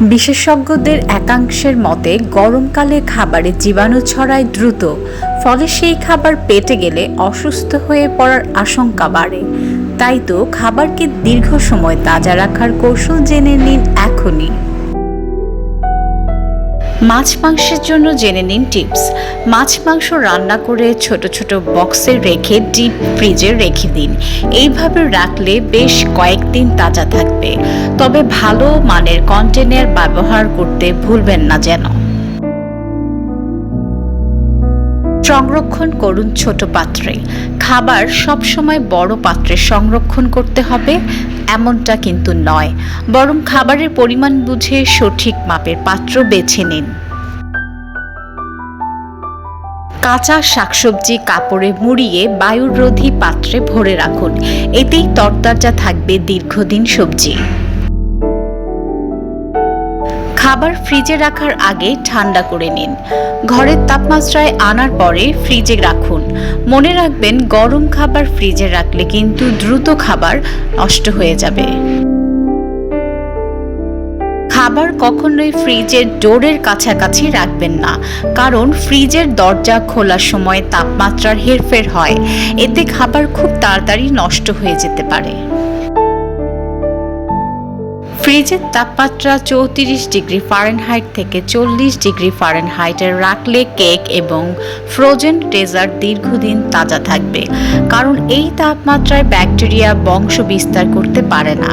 বিশেষজ্ঞদের একাংশের মতে, গরমকালে খাবারে জীবাণু ছড়ায় দ্রুত, ফলে সেই খাবার পেটে গেলে অসুস্থ হয়ে পড়ার আশঙ্কা বাড়ে। তাই তো খাবারকে দীর্ঘ সময় তাজা রাখার কৌশল জেনে নিন এখনই। মাছ মাংসের জন্য জেনে নিন টিপস। মাছ মাংস রান্না করে ছোট ছোট বক্সে রেখে ডিপ ফ্রিজে রেখে দিন। এইভাবে রাখলে বেশ কয়েকদিন তাজা থাকবে। তবে ভালো মানের কন্টেনার ব্যবহার করতে ভুলবেন না যেন। সংরক্ষণ করুন ছোট পাত্রে। খাবার সবসময় বড় পাত্রে সংরক্ষণ করতে হবে, এমনটা কিন্তু নয়। বরং খাবারের পরিমাণ বুঝে সঠিক মাপের পাত্র বেছে নিন। কাঁচা শাকসবজি কাপড়ে মুড়িয়ে বায়ুরোধী পাত্রে ভরে রাখুন। এতেই তরতাজা থাকবে দীর্ঘদিন সবজি। খাবার ফ্রিজে রাখার আগে ঠান্ডা করে নিন। ঘরের তাপমাত্রায় আনার পরে ফ্রিজে রাখুন। মনে রাখবেন, গরম খাবার ফ্রিজে রাখলে কিন্তু দ্রুত খাবার নষ্ট হয়ে যাবে। খাবার কখনোই ফ্রিজের ডোরের কাছাকাছি রাখবেন না, কারণ ফ্রিজের দরজা খোলার সময় তাপমাত্রার হেরফের হয়। এতে খাবার খুব তাড়াতাড়ি নষ্ট হয়ে যেতে পারে। ফ্রিজের তাপমাত্রা চৌত্রিশ ডিগ্রি ফারেনহাইট থেকে চল্লিশ ডিগ্রি ফারেনহাইটে রাখলে কেক এবং ফ্রোজেন ডেজার্ট দীর্ঘদিন তাজা থাকবে। কারণ এই তাপমাত্রায় ব্যাকটেরিয়া বংশ বিস্তার করতে পারে না।